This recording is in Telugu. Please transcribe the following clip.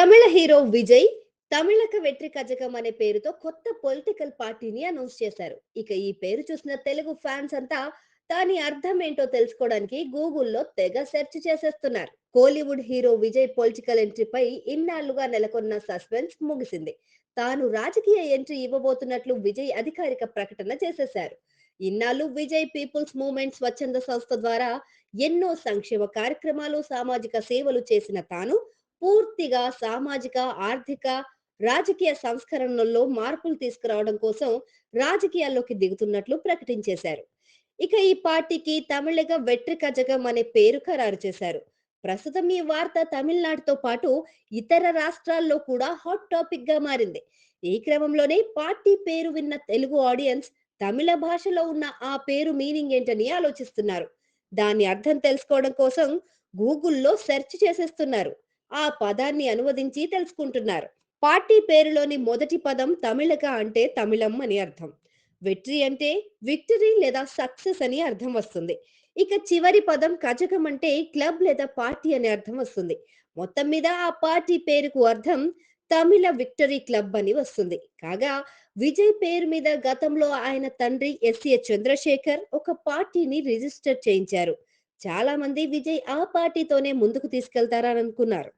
హీరో విజయ్ తమిళక వెట్రి కజకం అనే పేరుతో కొత్త పొలిటికల్ పార్టీని అనౌన్స్ చేశారు. ఇక ఈ పేరు చూసిన తెలుగు ఫ్యాన్స్ అంతా దాని అర్థం ఏంటో తెలుసుకోవడానికి గూగుల్లో తెగ సెర్చ్ చేసేస్తున్నారు. కోలీవుడ్ హీరో విజయ్ పొలిటికల్ ఎంట్రీపై ఇన్నాళ్ళుగా నెలకొన్న సస్పెన్స్ ముగిసింది. తాను రాజకీయ ఎంట్రీ ఇవ్వబోతున్నట్లు విజయ్ అధికారిక ప్రకటన చేసేశారు. ఇన్నాళ్ళు విజయ్ పీపుల్స్ మూవ్మెంట్ స్వచ్ఛంద సంస్థ ద్వారా ఎన్నో సంక్షేమ కార్యక్రమాలు సామాజిక సేవలు చేసిన తాను పూర్తిగా సామాజిక ఆర్థిక రాజకీయ సంస్కరణల్లో మార్పులు తీసుకురావడం కోసం రాజకీయాల్లోకి దిగుతున్నట్లు ప్రకటించేశారు. ఇక ఈ పార్టీకి తమిళగా వెట్రి కజగం అనే పేరు ఖరారు చేశారు. ప్రస్తుతం ఈ వార్త తమిళనాడుతో పాటు ఇతర రాష్ట్రాల్లో కూడా హాట్ టాపిక్గా మారింది. ఈ క్రమంలోనే పార్టీ పేరు విన్న తెలుగు ఆడియన్స్ తమిళ భాషలో ఉన్న ఆ పేరు మీనింగ్ ఏంటని ఆలోచిస్తున్నారు. దాని అర్థం తెలుసుకోవడం కోసం గూగుల్లో సెర్చ్ చేసేస్తున్నారు. ఆ పదాన్ని అనువదించి తెలుసుకుంటున్నారు. పార్టీ పేరులోని మొదటి పదం తమిళక అంటే తమిళం అని అర్థం. వెట్రి అంటే విక్టరీ లేదా సక్సెస్ అని అర్థం వస్తుంది. ఇక చివరి పదం కజకం అంటే క్లబ్ లేదా పార్టీ అనే అర్థం వస్తుంది. మొత్తం మీద ఆ పార్టీ పేరుకు అర్థం తమిళ విక్టరీ క్లబ్ అని వస్తుంది. కాగా విజయ్ పేరు మీద గతంలో ఆయన తండ్రి ఎస్ఏ చంద్రశేఖర్ ఒక పార్టీని రిజిస్టర్ చేయించారు. చాలా మంది విజయ్ ఆ పార్టీతోనే ముందుకు తీసుకెళ్తారని అనుకున్నారు.